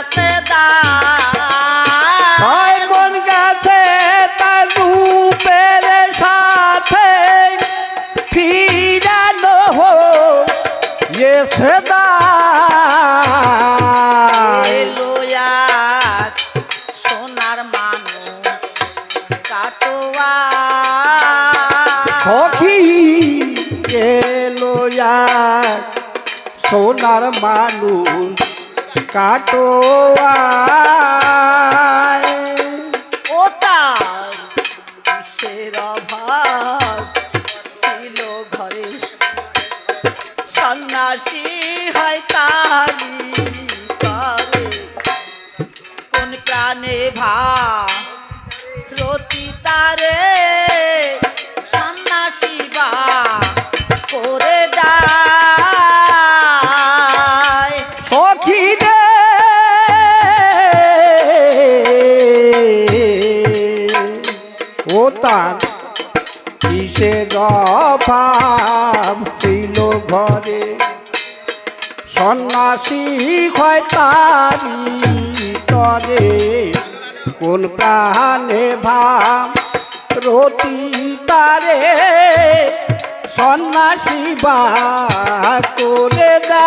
গাছে দা। মন গাছে তার রূপের সাথে ফিরানো হো। এ সেদা সোনার মানুষ কাটোয়া। সখী এলোয়া সোনার মানুষ কাটো ও তার। কিসের অভাব ছিল ঘরে? সন্ন্যাসী হয় অভাব ছিল ঘরে। সন্ন্যাসী হয় তরে। কোন প্রাণে ভাব রতি তারে? সন্ন্যাসী বা করে দা।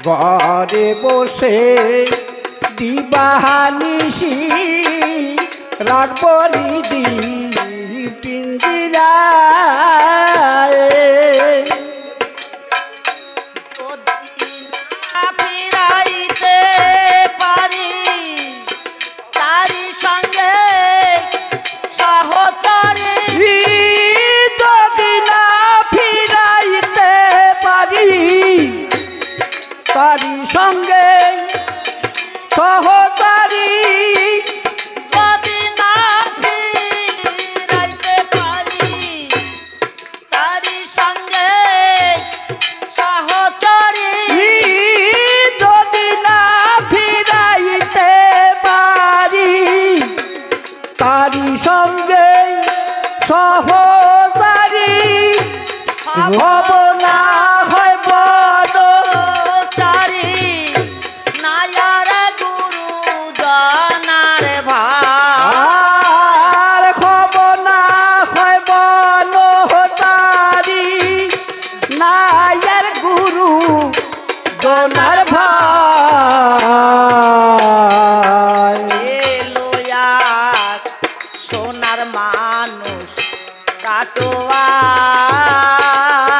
ঘরে বসে দিবাহানিসি রাখব দি পিঞ্জিরায় সহচারী হব না। কাটোয়া।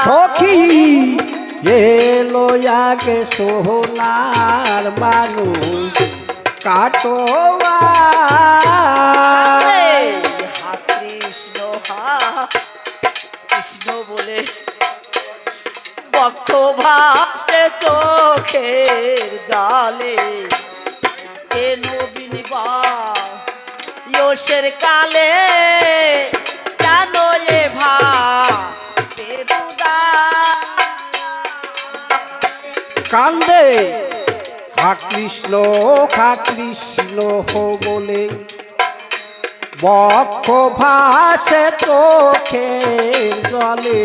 সখী এলো আগে সোনার মানুষ। কাটোয়া। কৃষ্ণ হা কৃষ্ণ বলে বক্ষ ভাসে চোখের জলে। এ নবীন ইয়োশের কালে কান্দে হা কৃষ্ণ হা কৃষ্ণ হো বলে। বক্ষ ভাসে চোখের জলে।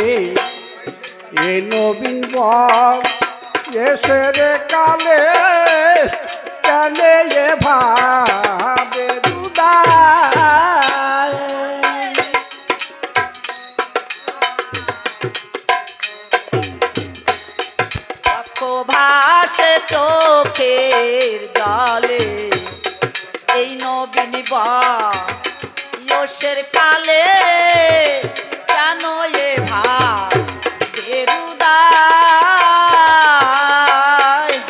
এ নবীন বক রে কালে কালে ভাবে? চোখের জলে এই নবীন ইয়োশের কালে কেন এ ভা বেরুদায়?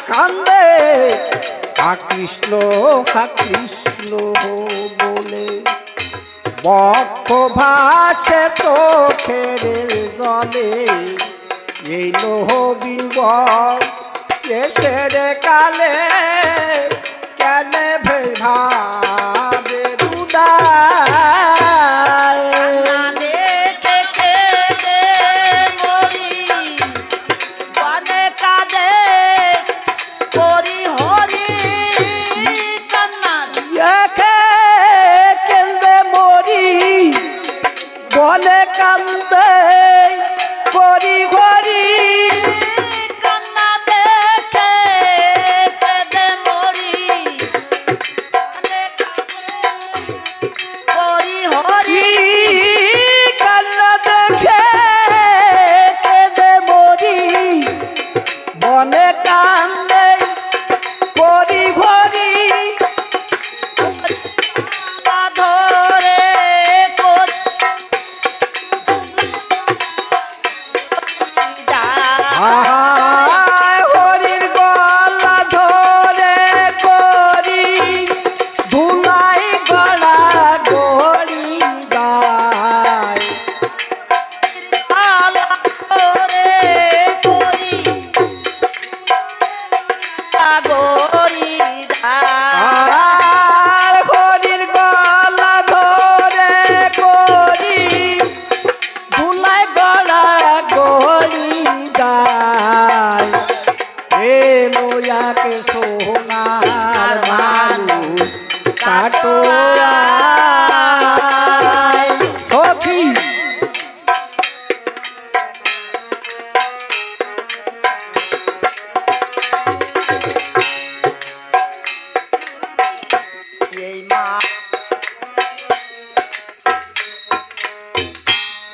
কান্দে হা কৃষ্ণ কৃষ্ণ বলে, বক্ষ ভাসে চোখের জলে, এই লোহবিন এসে রে কালে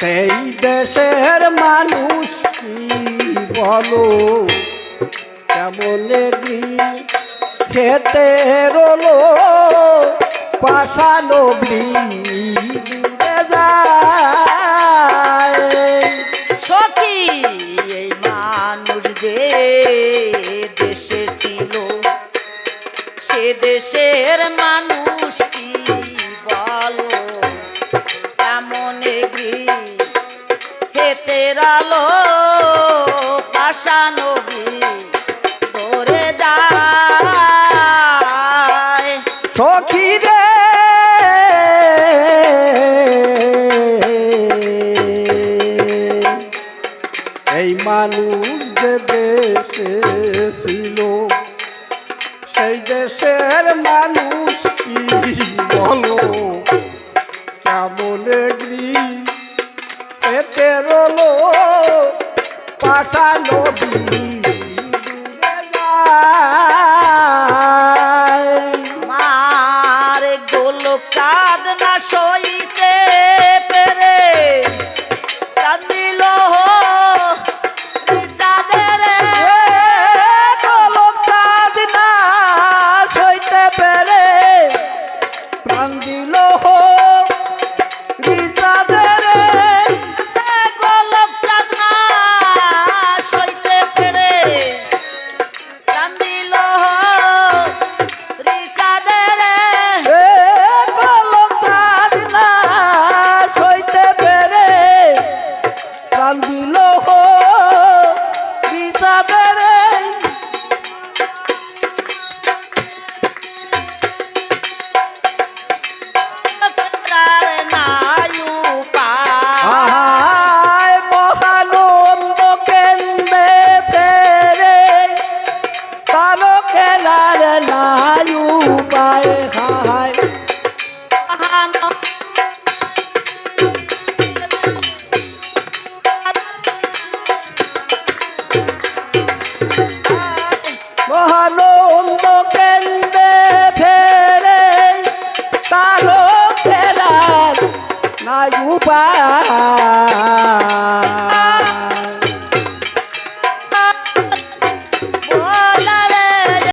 সেই দেশের মানুষ কি বলো? কেমন খেতে রোলো? পাশানো এই মানুষ যে দেশে ছিল, সে দেশের মানুষ চাঁদের আলো পাশানো মানুষ যে দেশে ছিল সেই দেশের মানুষ কথা নবী